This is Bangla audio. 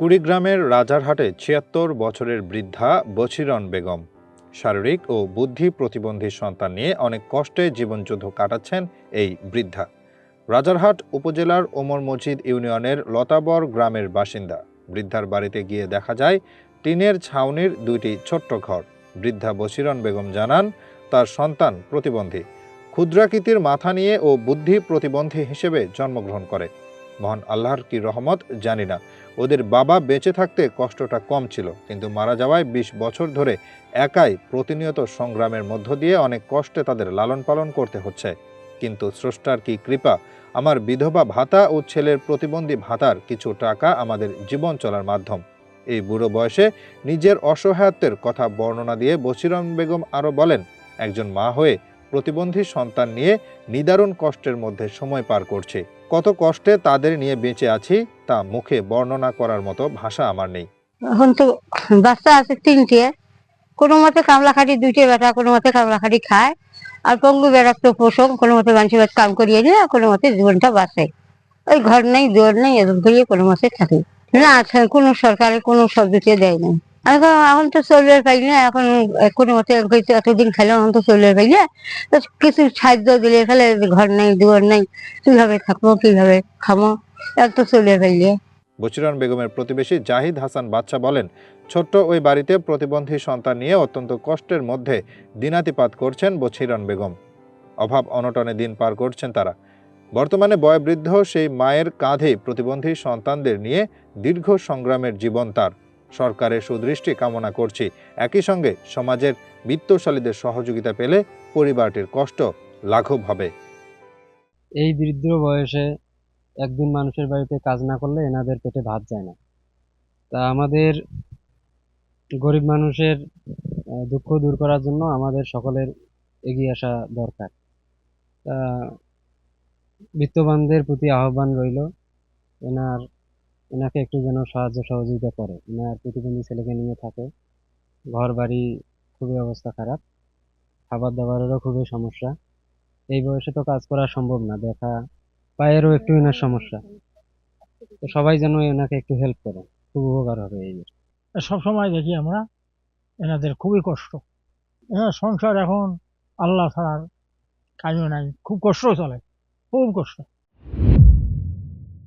কুড়িগ্রামের রাজারহাটে ছিয়াত্তর বছরের বৃদ্ধা বছিরন বেগম। শারীরিক ও বুদ্ধি প্রতিবন্ধী সন্তান নিয়ে অনেক কষ্টে জীবনযুদ্ধ কাটাচ্ছেন এই বৃদ্ধা। রাজারহাট উপজেলার ওমর মসজিদ ইউনিয়নের লতাবর গ্রামের বাসিন্দা। বৃদ্ধার বাড়িতে গিয়ে দেখা যায়, টিনের ছাউনির দুইটি ছোট্ট ঘর। বৃদ্ধা বছিরন বেগম জানান, তার সন্তান প্রতিবন্ধী। ক্ষুদ্রাকৃতির মাথা নিয়ে ও বুদ্ধি প্রতিবন্ধী হিসেবে জন্মগ্রহণ করে। মহান আল্লাহর কি রহমত জানি না। ওদের বাবা বেঁচে থাকতে কষ্টটা কম ছিল, কিন্তু মারা যাওয়ায় ২০ বছর ধরে একাই প্রতিনিয়ত সংগ্রামের মধ্য দিয়ে অনেক কষ্টে তাদের লালন পালন করতে হচ্ছে। কিন্তু স্রষ্টার কি কৃপা? আমার বিধবা ভাতা ও ছেলের প্রতিবন্ধী ভাতার কিছু টাকা আমাদের জীবন চলার মাধ্যম। এই বুড়ো বয়সে নিজের অসহায়ত্বের কথা বর্ণনা দিয়ে বসিরন বেগম আরও বলেন, একজন মা হয়ে প্রতিবন্ধী সন্তান নিয়ে নিদারুণ কষ্টের মধ্যে সময় পার করছে। কত কষ্টে তাদের নিয়ে বেঁচে আছি তা মুখে বর্ণনা করার মতো ভাষা আমার নেই। এখন তো বাচ্চা আছে তিনটে। কোনো মতে কামলা খাটি দুইটে বেটা, কোনো মতে কামলা খাটি খায়। আর পঙ্গু বেড়ার তো পোষক কোনো মতে মানুষের বাড়িতে কাম করিয়ে নিয়ে কোনো মতে জীবনটা বাঁচে। ওই ঘর নেই দৌড় নেই, এরকম করিয়ে কোনো মতে থাকে। না, কোনো সরকারের কোনো সবজিতে দেয় নাই। এখন এখন তো চলবে পাই না এখন কোনো মতে এতদিন খেলে, এখন তো চলবে পাই না তো কিছু সাহায্য দিলে ফেলে ঘর নেই, দুয়ার নেই, কীভাবে থাকব, কীভাবে খাব এত চলবে পাইলে। বচিরন বেগমের প্রতিবেশী জাহিদ হাসান বাচ্চা বলেন, ছোট্ট ওই বাড়িতে প্রতিবন্ধী সন্তান নিয়ে অত্যন্ত কষ্টের মধ্যে দিনাতিপাত করছেন বছিরন বেগম। অভাব অনটনে দিন পার করছেন তারা। বর্তমানে বয়োবৃদ্ধ সেই মায়ের কাঁধে প্রতিবন্ধী সন্তানদের নিয়ে দীর্ঘ সংগ্রামের জীবন তার। সরকারের সুদৃষ্টি কামনা করছি। একই সঙ্গে সমাজের বিত্তশালীদের সহযোগিতা পেলে পরিবারটির কষ্ট লাঘব হবে। এই বৃদ্ধ বয়সে একদিন মানুষের বাড়িতে কাজ না করলে এনাদের পেটে ভাত যায় না। তা আমাদের গরিব মানুষের দুঃখ দূর করার জন্য আমাদের সকলের এগিয়ে আসা দরকার। বিত্তবানদের প্রতি আহ্বান রইল, এনার এনাকে একটু যেন সাহায্য সহযোগিতা করে। এনার প্রতিবন্ধী ছেলেকে নিয়ে থাকে। ঘর বাড়ি খুবই অবস্থা খারাপ। খাবার দাবারেরও খুবই সমস্যা। এই বয়সে তো কাজ করা সম্ভব না, দেখা পায়েরও একটু এনার সমস্যা। তো সবাই যেন এনাকে একটু হেল্প করে। খুব উপকার হবে এই সব সময় দেখি আমরা, এনাদের খুবই কষ্ট। এনার সংসার এখন আল্লাহ ছাড়ার কাজও নাই। খুব কষ্ট চলে, খুব কষ্ট।